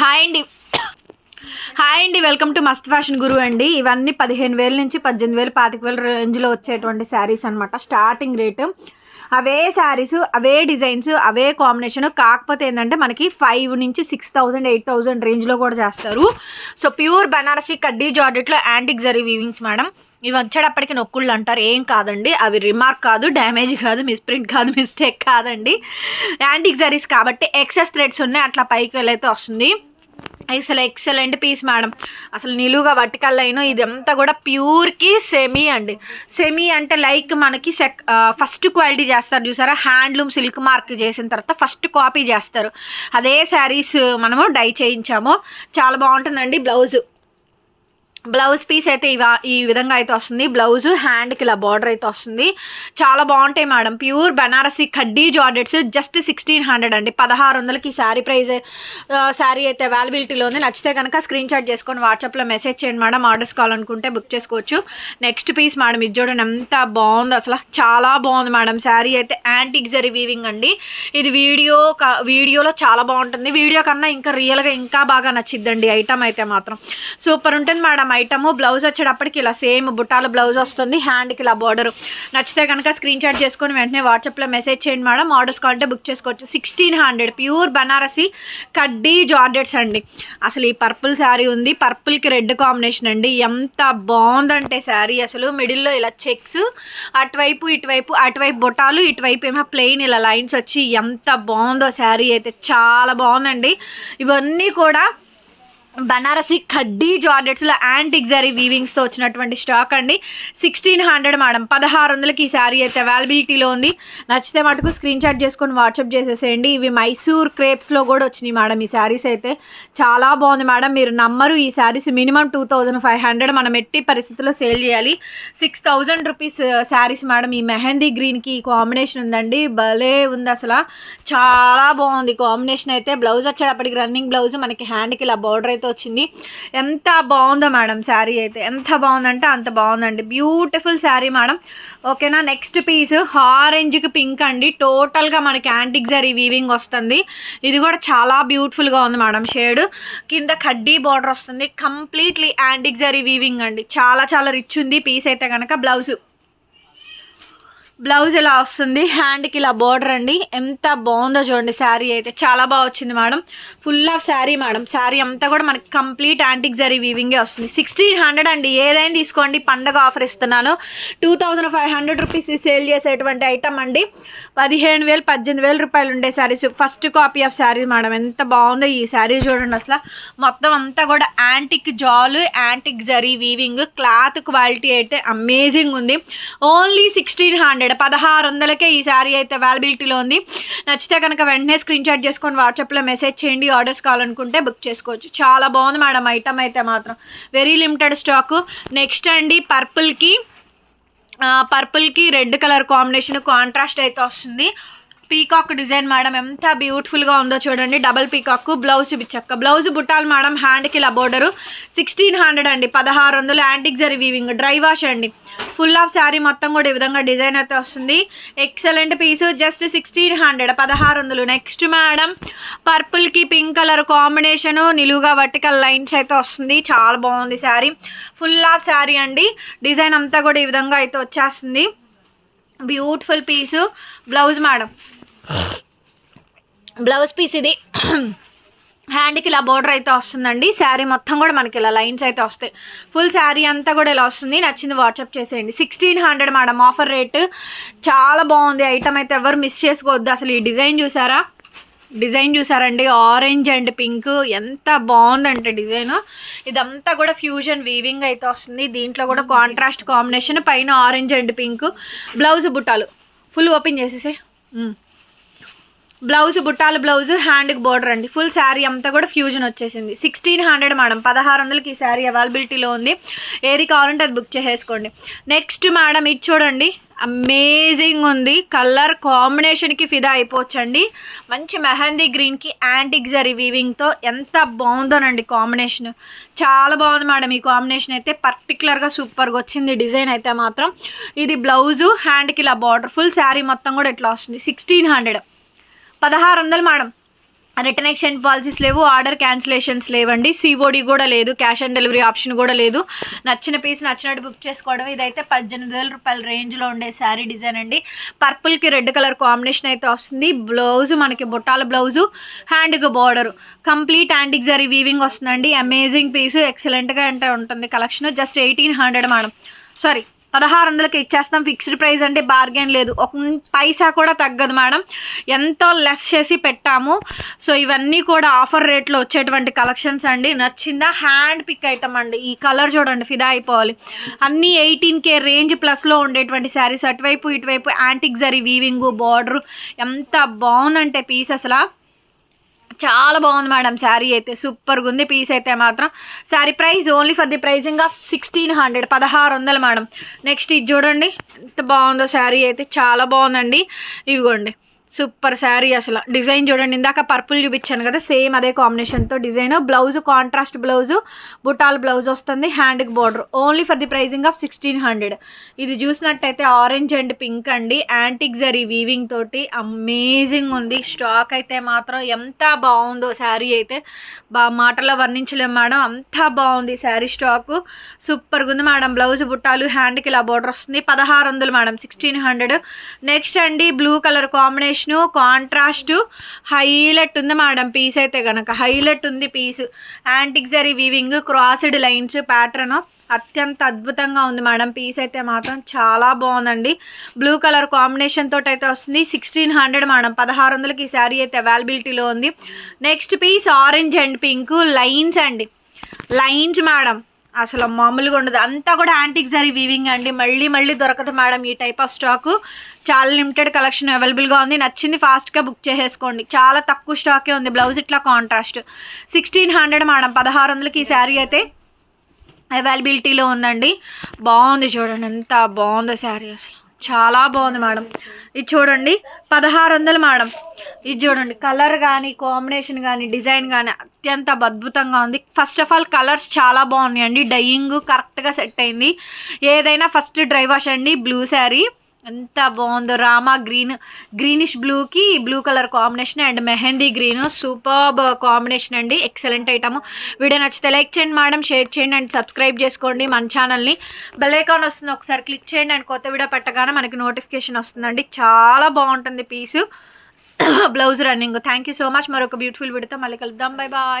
Hi అండి. Hi అండి welcome to Mast fashion Guru అండి. ఇవన్నీ పదిహేను వేల నుంచి పద్దెనిమిది వేలు పాతిక వేల రేంజ్లో వచ్చేటువంటి శారీస్ అనమాట స్టార్టింగ్ రేటు అవే శారీస్ అవే డిజైన్స్ అవే కాంబినేషన్ కాకపోతే ఏంటంటే మనకి ఫైవ్ నుంచి సిక్స్ థౌజండ్ ఎయిట్ థౌజండ్ రేంజ్లో కూడా చేస్తారు. సో ప్యూర్ బనారసి కడ్డీ జార్జెట్లో యాంటిక్ జరీ వీవింగ్స్ మేడం ఇవి వచ్చేటప్పటికి నొక్కుళ్ళు అంటారు. ఏం కాదండి. అవి రిమార్క్ కాదు డ్యామేజ్ కాదు మిస్ప్రింట్ కాదు మిస్టేక్ కాదండి. యాంటిక్ జరీస్ కాబట్టి ఎక్సెస్ థ్రెడ్స్ ఉన్నాయి. అట్లా పైకి వెళ్ళైతే వస్తుంది. అసలు ఎక్సలెంట్ పీస్ మేడం. అసలు నిలువుగా వర్టికల్ లైన్ ఇదంతా కూడా ప్యూర్కి సెమీ అండి. సెమీ అంటే లైక్ మనకి సెక్ ఫస్ట్ క్వాలిటీ చేస్తారు చూసారా? హ్యాండ్లూమ్ సిల్క్ మార్క్ చేసిన తర్వాత ఫస్ట్ కాపీ చేస్తారు. అదే శారీస్ మనము డై చేయించాము. చాలా బాగుంటుందండి బ్లౌజ్. బ్లౌజ్ పీస్ అయితే ఇవా ఈ విధంగా అయితే వస్తుంది. బ్లౌజ్ హ్యాండ్కి ఇలా బార్డర్ అయితే వస్తుంది. చాలా బాగుంటాయి మేడం. ప్యూర్ బనారసి కడ్డీ జార్డెట్స్ జస్ట్ సిక్స్టీన్ హండ్రెడ్ అండి. పదహారు వందలకి శారీ ప్రైస్ శారీ అయితే అవైలబిలిటీలో ఉంది. నచ్చితే కనుక స్క్రీన్ షాట్ చేసుకొని వాట్సాప్లో మెసేజ్ చేయండి మేడం. ఆర్డర్స్ కావాలనుకుంటే బుక్ చేసుకోవచ్చు. నెక్స్ట్ పీస్ మేడం ఇది చూడండి ఎంత బాగుంది. అసలు చాలా బాగుంది మేడం శారీ అయితే. యాంటిక్ జరీ వీవింగ్ అండి. ఇది వీడియో వీడియోలో చాలా బాగుంటుంది. వీడియో కన్నా ఇంకా రియల్గా ఇంకా బాగా నచ్చిద్దండి ఐటమ్ అయితే మాత్రం. సూపర్ ఉంటుంది మేడం. ఐటమ్ బ్లౌజ్ వచ్చేటప్పటికి ఇలా సేమ్ బుట్టాల బ్లౌజ్ వస్తుంది హ్యాండ్కి ఇలా బార్డర్ నచ్చితే కనుక స్క్రీన్ షాట్ చేసుకొని వెంటనే వాట్సాప్లో మెసేజ్ చేయండి మేడం. ఆర్డర్స్ కావాలంటే బుక్ చేసుకోవచ్చు. సిక్స్టీన్ హండ్రెడ్ ప్యూర్ బనారసి కడ్డీ జార్డెట్స్ అండి. అసలు ఈ పర్పుల్ శారీ ఉంది. పర్పుల్కి రెడ్ కాంబినేషన్ అండి. ఎంత బాగుందంటే శారీ అసలు. మిడిల్లో ఇలా చెక్స్ అటువైపు ఇటువైపు అటువైపు బొటాలు ఇటువైపు ఏమో ప్లెయిన్ ఇలా లైన్స్ వచ్చి ఎంత బాగుందో శారీ అయితే. చాలా బాగుందండి. ఇవన్నీ కూడా బనారసి కడ్డీ జార్డెట్స్లో యాంటిక్ జరీ వీవింగ్స్తో వచ్చినటువంటి స్టాక్ అండి. సిక్స్టీన్ హండ్రెడ్ మేడం పదహారు వందలకి ఈ శారీ అయితే అవైలబిలిటీలో ఉంది. నచ్చితే మటుకు స్క్రీన్ షాట్ చేసుకొని వాట్సాప్ చేసేసేయండి. ఇవి మైసూర్ క్రేప్స్లో కూడా వచ్చినాయి మేడం ఈ శారీస్ అయితే. చాలా బాగుంది మేడం మీరు నమ్మరు ఈ saris minimum two thousand five hundred మనం ఎట్టి పరిస్థితుల్లో సేల్ చేయాలి. Six thousand rupees saris madam ఈ మెహందీ గ్రీన్కి ఈ కాంబినేషన్ ఉందండి. భలే ఉంది అసలు. చాలా బాగుంది. కాంబినేషన్ అయితే బ్లౌజ్ వచ్చేటప్పటికి రన్నింగ్ బ్లౌజ్ మనకి హ్యాండ్కి ఇలా బార్డర్ అయితే వచ్చింది. ఎంత బాగుందో మేడం శారీ అయితే. ఎంత బాగుందంటే అంత బాగుందండి. Beautiful sari madam. ఓకేనా నెక్స్ట్ పీస్ ఆరెంజ్కి పింక్ అండి. టోటల్గా మనకి యాంటిక్ జరీ వీవింగ్ వస్తుంది. ఇది కూడా చాలా బ్యూటిఫుల్గా ఉంది మేడం షేడ్ కింద కడ్డీ బార్డర్ వస్తుంది. కంప్లీట్లీ యాంటిక్ జరీ వీవింగ్ అండి. చాలా చాలా రిచ్ ఉంది. పీస్ అయితే కనుక బ్లౌజ్ బ్లౌజ్ ఇలా వస్తుంది. హ్యాండ్కి ఇలా బార్డర్ అండి. ఎంత బాగుందో చూడండి శారీ అయితే. చాలా బాగా వచ్చింది madam. Full of sari madam. Sari అంతా కూడా మనకి కంప్లీట్ యాంటిక్ జరీ వీవింగే వస్తుంది. సిక్స్టీన్ హండ్రెడ్ అండి. ఏదైనా తీసుకోండి. పండగ ఆఫర్ ఇస్తున్నాను. Two thousand five hundred rupees sale చేసేటువంటి ఐటమ్ అండి. పదిహేను వేలు పద్దెనిమిది వేల రూపాయలు ఉండే saris. First copy of sari madam. ఎంత బాగుందో ఈ శారీ చూడండి అసలు. మొత్తం అంతా కూడా యాంటిక్ జాలు antique zari weaving cloth quality అయితే అమేజింగ్ ఉంది. ఓన్లీ సిక్స్టీన్ హండ్రెడ్ పదహారు వందలకే ఈ శారీ అయితే అవైలబిలిటీలో ఉంది. నచ్చితే కనుక వెంటనే స్క్రీన్ షాట్ చేసుకొని వాట్సాప్లో మెసేజ్ చేయండి ఆర్డర్స్ కావాలనుకుంటే బుక్ చేసుకోవచ్చు. చాలా బాగుంది మేడం ఐటమ్ అయితే మాత్రం. వెరీ లిమిటెడ్ స్టాక్ నెక్స్ట్ అండి పర్పుల్కి. పర్పుల్కి రెడ్ కలర్ కాంబినేషన్ కాంట్రాస్ట్ అయితే వస్తుంది. పీకాక్ డిజైన్ మేడం ఎంత బ్యూటిఫుల్గా ఉందో చూడండి. డబల్ పీకాక్ బ్లౌజ్ చూపించక్క బ్లౌజ్ బుట్టాలు మేడం హ్యాండ్కి ఇలా బోర్డరు సిక్స్టీన్ హండ్రెడ్ అండి పదహారు వందలు. Antique zari weaving dry wash అండి. ఫుల్ ఆఫ్ శారీ మొత్తం కూడా ఈ విధంగా డిజైన్ అయితే వస్తుంది. Excellent piece just sixteen hundred పదహారు వందలు నెక్స్ట్ మేడం పర్పుల్కి పింక్ కలర్ కాంబినేషను నిలువుగా వర్టికల్ లైన్స్ అయితే వస్తుంది. చాలా బాగుంది శారీ ఫుల్ ఆఫ్ శారీ అండి. డిజైన్ అంతా కూడా ఈ విధంగా అయితే వచ్చేస్తుంది. Beautiful piece blouse madam blouse piece ఇది. హ్యాండ్కి ఇలా బోర్డర్ అయితే వస్తుందండి. శారీ మొత్తం కూడా మనకి ఇలా లైన్స్ అయితే వస్తాయి. ఫుల్ శారీ అంతా కూడా ఇలా వస్తుంది. నచ్చింది వాట్సాప్ చేసేయండి. Sixteen hundred madam offer rate చాలా బాగుంది. ఐటమ్ అయితే ఎవరు మిస్ చేసుకోవద్దు. అసలు ఈ డిజైన్ చూసారా? డిజైన్ చూసారండి. ఆరెంజ్ అండ్ పింక్ ఎంత బాగుందంటే డిజైన్ ఇదంతా కూడా ఫ్యూజన్ వీవింగ్ అయితే వస్తుంది. దీంట్లో కూడా కాంట్రాస్ట్ కాంబినేషన్ పైన ఆరెంజ్ అండ్ పింక్ బ్లౌజ్ బుట్టాలు. ఫుల్ ఓపెన్ చేసేసే బ్లౌజ్ బుట్టాల బ్లౌజ్ హ్యాండ్కి బోర్డర్ అండి. ఫుల్ శారీ అంతా కూడా ఫ్యూజన్ వచ్చేసింది. Sixteen hundred madam. పదహారు వందలకి ఈ శారీ అవైలబిలిటీలో ఉంది. ఏది కావాలంటే అది బుక్ చేసేసుకోండి. నెక్స్ట్ మేడం ఇది చూడండి. అమేజింగ్ ఉంది. కలర్ కాంబినేషన్కి ఫిదా అయిపోవచ్చండి. మంచి మెహందీ గ్రీన్కి యాంటిక్ జరీ వీవింగ్తో ఎంత బాగుందోనండి కాంబినేషన్ చాలా బాగుంది మేడం ఈ కాంబినేషన్ అయితే. పర్టికులర్గా సూపర్గా వచ్చింది డిజైన్ అయితే మాత్రం. ఇది బ్లౌజు హ్యాండ్కి ఇలా బార్డర్ ఫుల్ శారీ మొత్తం కూడా ఇట్లా వస్తుంది. సిక్స్టీన్ హండ్రెడ్ పదహారు వందలు మేడం. రిటర్న్ ఎక్స్చేంజ్ పాలసీస్ లేవు ఆర్డర్ క్యాన్సిలేషన్స్ లేవండి. సిఓడి కూడా లేదు క్యాష్ ఆన్ డెలివరీ ఆప్షన్ కూడా లేదు. నచ్చిన పీస్ నచ్చినట్టు బుక్ చేసుకోవడం ఇదైతే పద్దెనిమిది వేల రూపాయల రేంజ్లో ఉండే శారీ డిజైన్ అండి. పర్పుల్కి రెడ్ కలర్ కాంబినేషన్ అయితే వస్తుంది. బ్లౌజ్ మనకి బుట్టాల బ్లౌజు హ్యాండ్కి బార్డర్ కంప్లీట్ హ్యాండిక్ జరీ వీవింగ్ వస్తుందండి. అమేజింగ్ పీస్ ఎక్సలెంట్గా అంటే ఉంటుంది. Collection just eighteen hundred madam. Sorry పదహారు వందలకి ఇచ్చేస్తాం. ఫిక్స్డ్ ప్రైస్ అంటే బార్గెన్ లేదు. ఒక పైసా కూడా తగ్గదు మేడం. ఎంతో లెస్ చేసి పెట్టాము. సో ఇవన్నీ కూడా ఆఫర్ రేట్లో వచ్చేటువంటి కలెక్షన్స్ అండి. నచ్చిందా? హ్యాండ్ పిక్ ఐటమ్ అండి. ఈ కలర్ చూడండి ఫిదా అయిపోవాలి. అన్నీ ఎయిటీన్ కే రేంజ్ ప్లస్లో ఉండేటువంటి శారీస్. అటువైపు ఇటువైపు యాంటిక్ జరీ వీవింగ్ బార్డర్. ఎంత బాగుందంటే పీస్ అసలు. చాలా బాగుంది మేడం శారీ అయితే. సూపర్గా ఉంది పీస్ అయితే మాత్రం sari price only for the pricing of sixteen hundred. పదహారు వందలు మేడం. నెక్స్ట్ ఇది చూడండి. ఎంత బాగుందో శారీ అయితే. చాలా బాగుందండి. ఇవిగోండి సూపర్ శారీ అసలు. డిజైన్ చూడండి ఇందాక పర్పుల్ చూపించాను కదా సేమ్ అదే కాంబినేషన్తో డిజైన్. బ్లౌజ్ కాంట్రాస్ట్ బ్లౌజు బుటాల్ బ్లౌజ్ వస్తుంది హ్యాండ్కి border only for the pricing of sixteen hundred ఇది చూసినట్టయితే ఆరెంజ్ అండ్ పింక్ అండి. యాంటిక్ జరీ వీవింగ్ తోటి అమేజింగ్ ఉంది. స్టాక్ అయితే మాత్రం ఎంత బాగుందో శారీ అయితే. బా మాటలో వర్ణించలేము మేడం. అంత బాగుంది శారీ స్టాక్ సూపర్గా ఉంది మేడం. బ్లౌజ్ బుట్టాలు హ్యాండ్కి ఇలా బార్డర్ వస్తుంది. పదహారు వందలు మేడం సిక్స్టీన్ హండ్రెడ్ నెక్స్ట్ అండి blue colour combination combination contrast highlight ఉంది మేడం పీస్ అయితే కనుక హైలైట్ ఉంది piece. Antique zari weaving crossed lines pattern అత్యంత అద్భుతంగా ఉంది మేడం. పీస్ అయితే మాత్రం చాలా బాగుందండి. బ్లూ కలర్ కాంబినేషన్ తోటి అయితే వస్తుంది. Sixteen hundred madam. పదహారు వందలకి ఈ శారీ అయితే అవైలబిలిటీలో ఉంది. Next piece orange and pink. Lines అండి. Lines madam. అసలు మామూలుగా ఉండదు. అంతా కూడా యాంటిక్ జరీ వీవింగ్ అండి. మళ్ళీ మళ్ళీ దొరకదు మేడం ఈ టైప్ ఆఫ్ స్టాక్ చాలా లిమిటెడ్ కలెక్షన్ అవైలబుల్గా ఉంది. నచ్చింది ఫాస్ట్గా బుక్ చేసేసుకోండి. చాలా తక్కువ స్టాకే ఉంది. బ్లౌజ్ ఇట్లా కాంట్రాస్ట్ సిక్స్టీన్ హండ్రెడ్ మేడం. పదహారు వందలకి ఈ శారీ అయితే అవైలబిలిటీలో ఉందండి. బాగుంది చూడండి. ఎంత బాగుందో శారీ అసలు. చాలా బాగుంది మేడం. ఇది చూడండి పదహారు వందలు మేడం. ఇది చూడండి కలర్ కానీ కాంబినేషన్ కానీ డిజైన్ కానీ అత్యంత అద్భుతంగా ఉంది. ఫస్ట్ ఆఫ్ ఆల్ కలర్స్ చాలా బాగున్నాయండి. డయింగ్ కరెక్ట్గా సెట్ అయింది. ఏదైనా ఫస్ట్ డ్రై వాష్ అండి బ్లూ శారీ. ఎంత బాగుందో. రామా గ్రీన్ గ్రీనిష్ బ్లూకి blue colour combination and mehndi green. Superb combination అండి. Excellent item. వీడియో నచ్చితే లైక్ చేయండి మేడం షేర్ చేయండి అండ్ సబ్స్క్రైబ్ చేసుకోండి మన ఛానల్ని. బెల్ ఐకాన్ వస్తుంది ఒకసారి క్లిక్ చేయండి అండ్ కొత్త వీడియో పెట్టగానే మనకి నోటిఫికేషన్ వస్తుందండి. చాలా బాగుంటుంది పీసు. Blouse running. Thank you so much మరొక బ్యూటిఫుల్ వీడియోతో మళ్ళీ కలుద్దాం. Bye bye